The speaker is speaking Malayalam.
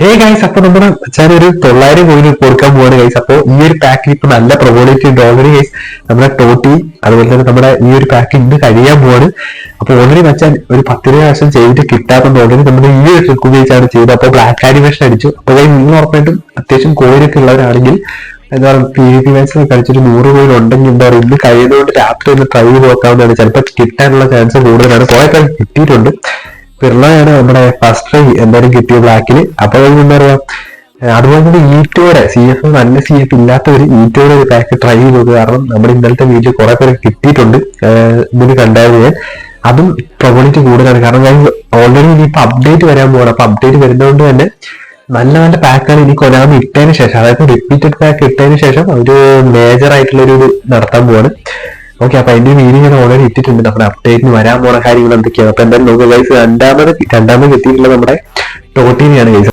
ഹേ ഗൈസ് അപ്പൊ നമ്മുടെ വെച്ചാൽ ഒരു തൊള്ളായിരം കോയിന് കൊടുക്കാൻ പോവാണ് ഗൈസ് അപ്പൊ ഈ ഒരു പാക്കിൽ ഇപ്പൊ നല്ല പ്രൊബോളിറ്റി ഉണ്ട് ഓൾറെഡി ഗൈസ് നമ്മുടെ ടോട്ടി അതുപോലെ തന്നെ നമ്മുടെ ഈ ഒരു പാക്ക് ഇന്ന് കഴിയാൻ പോവാണ്. അപ്പൊ ഓൾറെഡി വെച്ചാൽ ഒരു പത്ത് രൂപ വർഷം ചെയ്തിട്ട് കിട്ടാത്തത് ഓൾറെഡി നമ്മുടെ ഈ ഒരു ട്രിക്ക് ഉപയോഗിച്ചാണ് ചെയ്തത്. അപ്പൊ ബ്ലാക്ക് ആനിമേഷൻ അടിച്ചു. അപ്പൊ ഗൈസ് നിങ്ങൾ ഉറപ്പായിട്ടും അത്യാവശ്യം കോയിനൊക്കെ ഉള്ളവരാണെങ്കിൽ എന്താ പറയുക പി വി പി മാച്ചിൽ കളിച്ചൊരു നൂറ് കോയിൻ ഉണ്ടെങ്കിൽ എന്താ പറയുക ഇന്ന് കഴിയുന്നതുകൊണ്ട് രാത്രി ഒന്ന് ട്രൈ നോക്കാവുന്നതാണ്. ചിലപ്പോൾ കിട്ടാനുള്ള ചാൻസ് കൂടുതലാണ്. കുറെ കാര്യം കിട്ടിയിട്ടുണ്ട്. പിള്ളയാണ് നമ്മുടെ ഫസ്റ്റ് ട്രൈ എന്തായാലും കിട്ടിയ ബ്ലാക്കിൽ അപ്പൊ എന്താ പറയാ അതുപോലെ തന്നെ ഈറ്റോടെ സി എഫ് നല്ല സി എഫ് ഇല്ലാത്തവർ ഈറ്റോടെ ഒരു പാക്ക് ട്രൈ ചെയ്ത് നോക്കുക കാരണം നമ്മുടെ ഇന്നലത്തെ വീഡിയോ കുറെ പേര് കിട്ടിയിട്ടുണ്ട്. ഇതിന് കണ്ടായത് അതും പ്രൊബിലിറ്റി കൂടുതലാണ്. കാരണം ഞാൻ ഓൾറെഡി ഇനിയിപ്പോ അപ്ഡേറ്റ് വരാൻ പോകണം അപ്പൊ അപ്ഡേറ്റ് വരുന്നതുകൊണ്ട് തന്നെ നല്ല നല്ല പാക്കാണ് ഇനി കൊലാമി ഇട്ടതിന് ശേഷം. അതായത് റിപ്പീറ്റഡ് പാക്ക് ഇട്ടതിന് ശേഷം ഒരു മേജർ ആയിട്ടുള്ള ഒരു നടത്താൻ പോവാണ്. ഓക്കെ അപ്പൊ അതിന്റെ മീനിങ് ഞാൻ ഓൾറെഡി ഇട്ടിട്ടുണ്ട്. നമ്മുടെ അപ്ഡേറ്റിന് വരാൻ പോണ കാര്യങ്ങൾ എന്തൊക്കെയാണ്? അപ്പൊ എന്തായാലും നോക്കുക ഗൈസ് രണ്ടാമത് രണ്ടാമത് എത്തിയിട്ടുള്ള നമ്മുടെ ടോട്ടീനെയാണ്